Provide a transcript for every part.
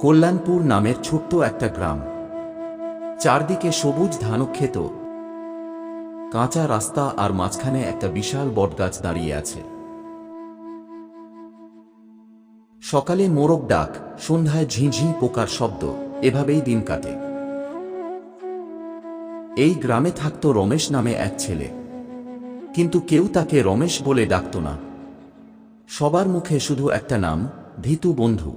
কল্যাণপুর নামের ছোট্ট একটা গ্রাম। চারদিকে সবুজ ধানক্ষেত, কাঁচা রাস্তা আর মাঝখানে একটা বিশাল বটগাছ দাঁড়িয়ে আছে। সকালে মোরগ ডাক, সন্ধ্যায় ঝিঁঝি পোকার শব্দ, এভাবেই দিন কাটে। এই গ্রামে থাকত রমেশ নামে এক ছেলে। কিন্তু কেউ তাকে রমেশ বলে ডাকত না। সবার মুখে শুধু একটা নাম, ভীতু বন্ধু।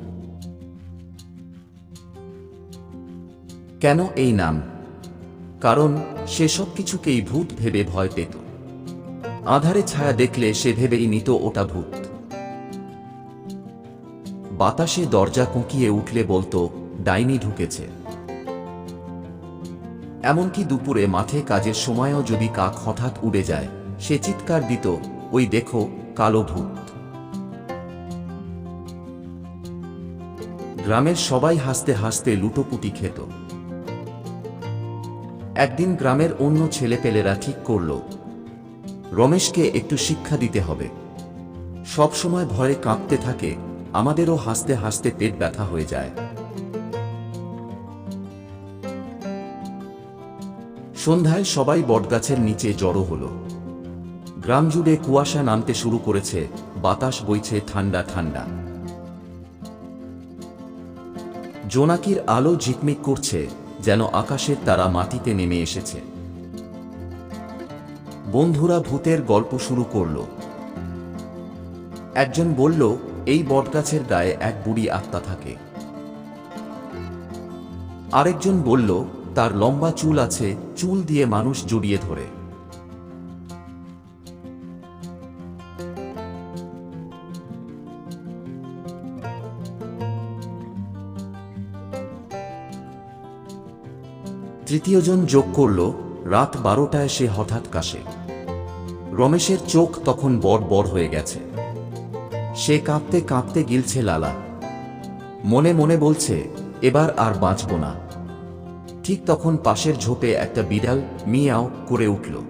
কেন এই নাম? কারণ সে সব কিছুকেই ভূত ভেবে ভয় পেত। আধারে ছায়া দেখলে সে ভেবেই নিত ওটা ভূত। বাতাসে দরজা কুঁকিয়ে উঠলে বলতো, ডাইনি ঢুকেছে। এমনকি দুপুরে মাঠে কাজের সময়ও যদি কাক হঠাৎ উড়ে যায়, সে চিৎকার দিত, ওই দেখো, কালো ভূত। গ্রামের সবাই হাসতে হাসতে লুটোপুটি খেত। একদিন গ্রামের অন্য ছেলেপেলেরা ঠিক করল, রমেশকে একটু শিক্ষা দিতে হবে। সব সময় ভয়ে কাঁপতে থাকে, আমাদেরও হাসতে হাসতে পেট ব্যথা হয়ে যায়। সন্ধ্যায় সবাই বটগাছের নিচে জড়ো হল। গ্রাম জুড়ে কুয়াশা নামতে শুরু করেছে, বাতাস বইছে ঠান্ডা ঠান্ডা। জোনাকির আলো ঝিকমিক করছে যেন আকাশের তারা মাটিতে নেমে এসেছে। বন্ধুরা ভূতের গল্প শুরু করল। একজন বলল, এই বটগাছের গায়ে এক বুড়ি আত্মা থাকে। আরেকজন বলল, তার লম্বা চুল আছে, চুল দিয়ে মানুষ জড়িয়ে ধরে। তৃতীয়জন যোগ করল, রাত বারোটায় সে হঠাৎ কাশে। রমেশের চোখ তখন বড় বড় হয়ে গেছে। সে কাঁপতে কাঁপতে গিলছে লালা। মনে মনে বলছে, এবার আর বাঁচব না। ঠিক তখন পাশের ঝোপে একটা বিড়াল মিয়াও করে উঠল।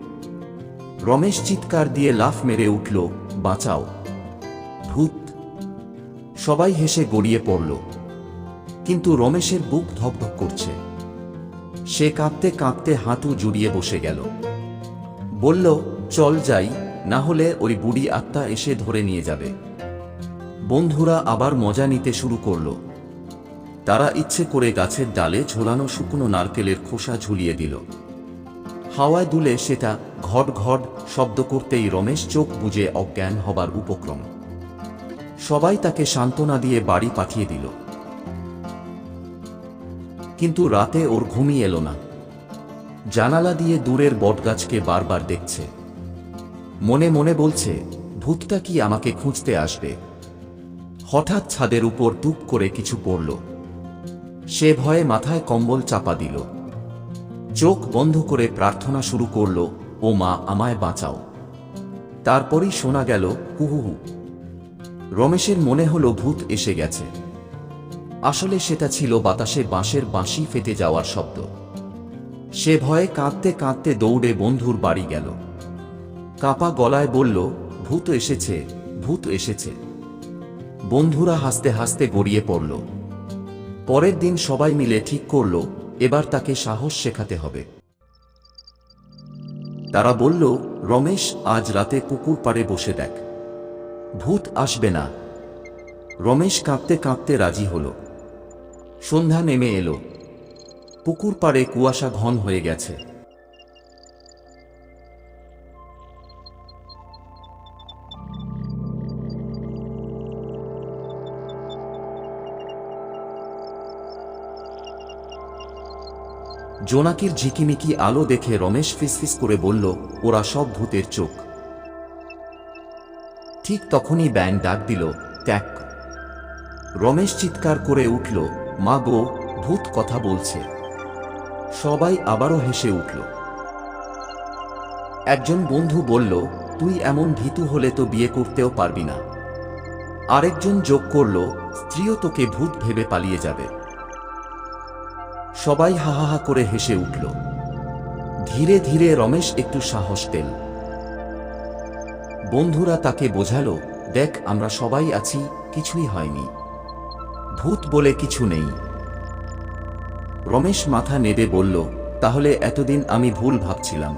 রমেশ চিৎকার দিয়ে লাফ মেরে উঠল, বাঁচাও। ভূত সবাই হেসে গড়িয়ে পড়ল। কিন্তু রমেশের বুক ধকধক করছে। সে কাঁপতে কাঁপতে হাঁটু জুড়িয়ে বসে গেল। বলল, চল যাই, না হলে ওই বুড়ি আত্মা এসে ধরে নিয়ে যাবে। বন্ধুরা আবার মজা নিতে শুরু করল। তারা ইচ্ছে করে গাছের ডালে ঝোলানো শুকনো নারকেলের খোসা ঝুলিয়ে দিল। হাওয়ায় দুলে সেটা ঘট ঘট শব্দ করতেই রমেশ চোখ বুজে অজ্ঞান হবার উপক্রম। সবাই তাকে সান্ত্বনা দিয়ে বাড়ি পাঠিয়ে দিল। কিন্তু রাতে ওর ঘুমিয়ে এলো না। জানালা দিয়ে দূরের বটগাছকে বারবার দেখছে। মনে মনে বলছে, ভূতটা কি আমাকে খুঁজতে আসবে? হঠাৎ ছাদের উপর টুপ করে কিছু পড়ল। সে ভয়ে মাথায় কম্বল চাপা দিল। চোখ বন্ধ করে প্রার্থনা শুরু করল, ও মা, আমায় বাঁচাও। তারপরই শোনা গেল হুহুহু রমেশের মনে হলো ভূত এসে গেছে। আসলে সেটা ছিল বাতাসে বাঁশের বাঁশি ফেটে যাওয়ার শব্দ। সে ভয়ে কাঁদতে কাঁদতে দৌড়ে বন্ধুর বাড়ি গেল। কাপা গলায় বলল, ভূত এসেছে ভূত এসেছে। বন্ধুরা হাসতে হাসতে গড়িয়ে পড়ল। পরের দিন সবাই মিলে ঠিক করল, এবার তাকে সাহস শেখাতে হবে। তারা বলল, রমেশ, আজ রাতে পুকুর পাড়ে বসে দেখ। ভূত আসবে না। রমেশ কাঁপতে কাঁপতে রাজি হল। সন্ধ্যা নেমে এলো। পুকুর পাড়ে কুয়াশা ঘন হয়ে গেছে। জোনাকির ঝিকিমিকি আলো দেখে রমেশ ফিসফিস করে বলল, ওরা সব ভূতের চোখ। ঠিক তখনই ব্যাং ডাক দিল ত্যাগ রমেশ চিৎকার করে উঠল মা গো ভূত কথা বলছে। সবাই আবারও হেসে উঠল। একজন বন্ধু বলল, তুই এমন ভীতু হলে তো বিয়ে করতেও পারবি না। আরেকজন যোগ করল, স্ত্রীও তোকে ভূত ভেবে পালিয়ে যাবে। সবাই হাহাহা করে হেসে উঠল। ধীরে ধীরে রমেশ একটু সাহস পেল। বন্ধুরা তাকে বোঝালো, দেখ, আমরা সবাই আছি, কিছুই হয়নি। ভূত বলে কিছু নেই। রমেশ মাথা নেড়ে বলল, তাহলে এতদিন আমি ভুল ভাবছিলাম।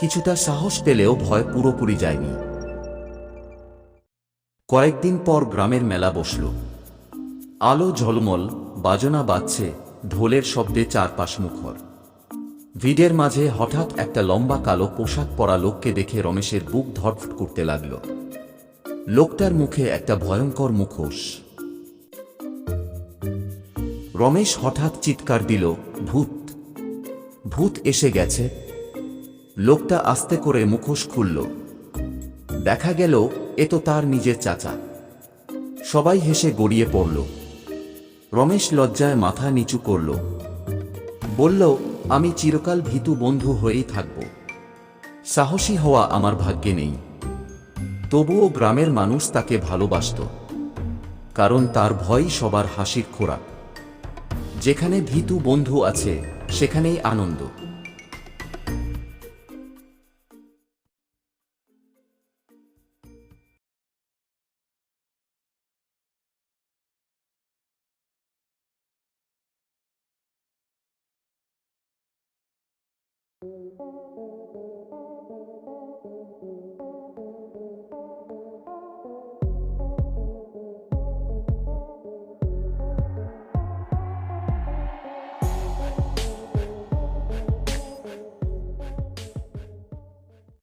কিছুটা সাহস পেলেও ভয় পুরোপুরি যায়নি। কয়েকদিন পর গ্রামের মেলা বসল। আলো ঝলমল, বাজনা বাজছে, ঢোলের শব্দে চারপাশ মুখর। ভিড়ের মাঝে হঠাৎ একটা লম্বা কালো পোশাক পরা লোককে দেখে রমেশের বুক ধটফট করতে লাগল। লোকটার মুখে একটা ভয়ঙ্কর মুখোশ। রমেশ হঠাৎ চিৎকার দিল, ভূত ভূত এসে গেছে। লোকটা আস্তে করে মুখোশ খুলল। দেখা গেল, এ তো তার নিজের চাচা। সবাই হেসে গড়িয়ে পড়ল। রমেশ লজ্জায় মাথা নিচু করল। বলল, আমি চিরকাল ভীতু বন্ধু হয়েই থাকব। সাহসী হওয়া আমার ভাগ্যে নেই। তবুও গ্রামের মানুষ তাকে ভালোবাসত, কারণ তার ভয়ই সবার হাসির খোরাক। যেখানে ভীতু বন্ধু আছে সেখানেই আনন্দ।